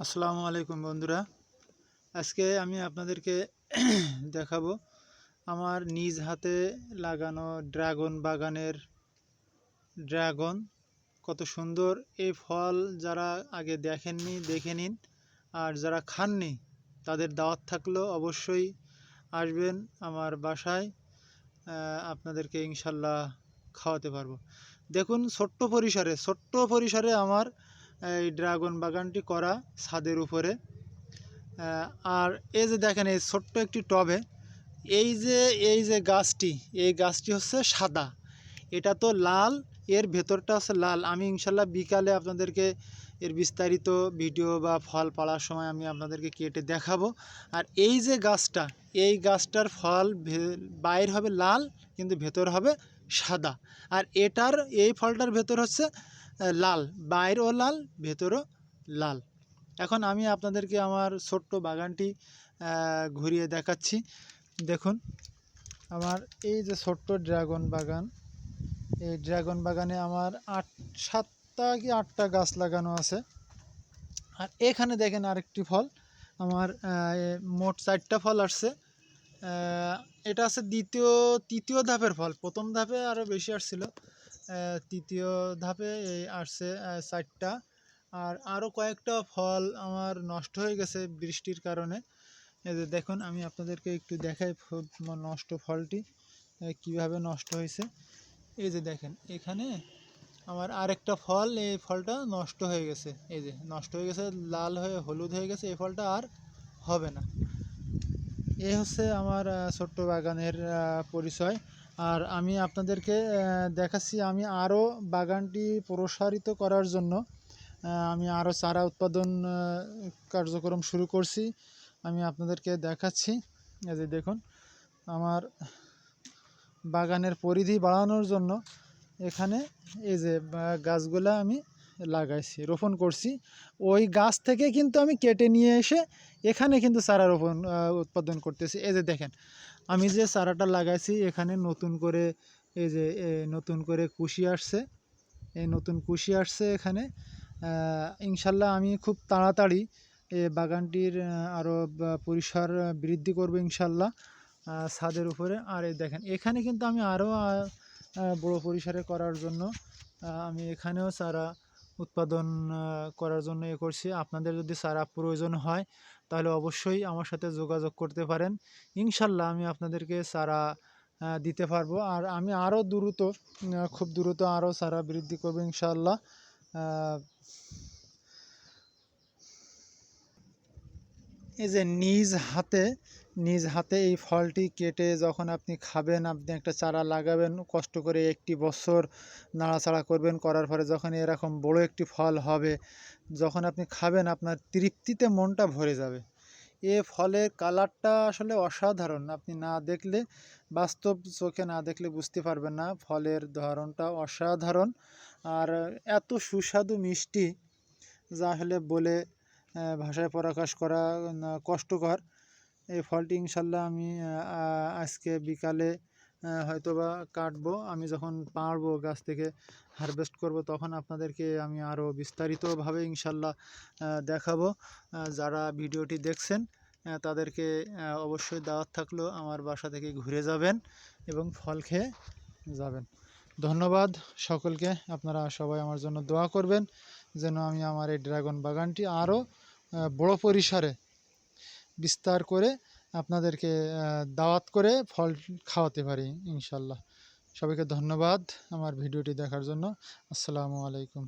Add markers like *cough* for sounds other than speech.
আসসালামু আলাইকুম বন্ধুরা। আজকে আমি আপনাদেরকে *clears throat* দেখাবো আমার নিজ হাতে লাগানো ড্রাগন বাগানের ড্রাগন। কত সুন্দর এই ফল যারা আগে দেখেননি, দেখে নিন। আর যারা খাননি, তাদের দাওয়াত থাকলেও অবশ্যই আসবেন আমার বাসায়। আপনাদেরকে ইনশাল্লাহ খাওয়াতে পারব। দেখুন, ছোট্ট পরিসরে ছোট্ট পরিসরে আমার এই ড্রাগন বাগানটি করা ছাদের উপরে। আর এই যে দেখেন, এই ছোট্ট একটি টবে, এই যে এই যে গাছটি, এই গাছটি হচ্ছে সাদা। এটা তো লাল, এর ভেতরটা হচ্ছে লাল। আমি ইনশাল্লাহ বিকালে আপনাদেরকে এর বিস্তারিত ভিডিও বা ফল পাড়ার সময় আমি আপনাদেরকে কেটে দেখাবো। আর এই যে গাছটা, এই গাছটার ফল বাইর হবে লাল, কিন্তু ভেতর হবে সাদা। আর এটার, এই ফলটার ভেতর হচ্ছে লাল, বাইরেও লাল, ভেতরও লাল। এখন আমি আপনাদেরকে আমার ছোট্ট বাগানটি ঘুরিয়ে দেখাচ্ছি। দেখুন, আমার এই যে ছোট্ট ড্রাগন বাগান, এই ড্রাগন বাগানে আমার আট, সাতটা কি আটটা গাছ লাগানো আছে। আর এখানে দেখেন আরেকটি ফল, আমার মোট চারটা ফল আসছে। এটা আছে দ্বিতীয়, তৃতীয় ধাপের ফল, প্রথম ধাপে আরও বেশি আসছিল। তৃতীয় ধাপে এই আসছে চারটা আর আরও কয়েকটা ফল আমার নষ্ট হয়ে গেছে বৃষ্টির কারণে। এই যে দেখুন, আমি আপনাদেরকে একটু দেখাই নষ্ট ফলটি কীভাবে নষ্ট হয়েছে। এই যে দেখেন, এখানে আমার আরেকটা ফল, এই ফলটা নষ্ট হয়ে গেছে। এই যে নষ্ট হয়ে গেছে, লাল হয়ে, হলুদ হয়ে গেছে, এই ফলটা আর হবে না। এই হচ্ছে আমার ছোট্ট বাগানের পরিচয়। আর আমি আপনাদেরকে দেখাচ্ছি আমি আরও বাগানটি প্রসারিত করার জন্য। আমি আরও চারা উৎপাদন কার্যক্রম শুরু করছি। আমি আপনাদেরকে দেখাচ্ছি। এই যে দেখুন, আমার বাগানের পরিধি বাড়ানোর জন্য এখানে এই যে গাছগুলো আমি লাগাইছি রোপণ করছি। ওই গাছ থেকে কিন্তু আমি কেটে নিয়ে এসে এখানে কিন্তু চারা রোপণ উৎপাদন করতেছি। এই যে দেখেন আমি যে চারাটা লাগাইছি এখানে নতুন করে এই যে এ, নতুন করে কুশি আসছে। এই নতুন কুশি আসছে এখানে। ইনশাল্লাহ আমি খুব তাড়াতাড়ি এই বাগানটির আরও পরিসর বৃদ্ধি করব ইনশাল্লাহ ছাদের উপরে। আর এই দেখেন এখানে কিন্তু আমি আরও বড় পরিসরে করার জন্য আমি এখানেও চারা উৎপাদন করার জন্য এ করছি। আপনাদের যদি সারা প্রয়োজন হয়, তাহলে অবশ্যই আমার সাথে যোগাযোগ করতে পারেন। ইনশাল্লাহ আমি আপনাদেরকে সারা দিতে পারব। আর আমি আরও দ্রুত খুব দ্রুত আরও সারা বৃদ্ধি করব ইনশাল্লাহ। এই যে নিজ হাতে নিজ হাতে এই ফলটি কেটে যখন আপনি খাবেন, আপনি একটা চারা লাগাবেন, কষ্ট করে একটি বছর নাড়াচাড়া করবেন, করার পরে যখন এরকম বড় একটি ফল হবে, যখন আপনি খাবেন আপনার তৃপ্তিতে মনটা ভরে যাবে। এ ফলের কালারটা আসলে অসাধারণ। আপনি না দেখলে, বাস্তব চোখে না দেখলে বুঝতে পারবেন না, ফলের ধরনটা অসাধারণ। আর এত সুস্বাদু মিষ্টি, যা আসলে বলে ভাষায় প্রকাশ করা কষ্টকর। এই ফলটি ইনশাল্লাহ আমি আজকে বিকালে হয়তোবা কাটবো। আমি যখন পারব গাছ থেকে হারভেস্ট করব, তখন আপনাদেরকে আমি আরও বিস্তারিতভাবে ইনশাল্লাহ দেখাবো। যারা ভিডিওটি দেখছেন তাদেরকে অবশ্যই দাওয়াত থাকল, আমার বাসা থেকে ঘুরে যাবেন এবং ফল খেয়ে যাবেন। ধন্যবাদ সকলকে। আপনারা সবাই আমার জন্য দোয়া করবেন, যেন আমি আমার এই ড্রাগন বাগানটি আরও বড় পরিসরে বিস্তার করে আপনাদেরকে দাওয়াত করে ফল খাওয়াতে পারি ইনশাল্লাহ সবাইকে ধন্যবাদ আমার ভিডিওটি দেখার জন্য। আসসালামু আলাইকুম।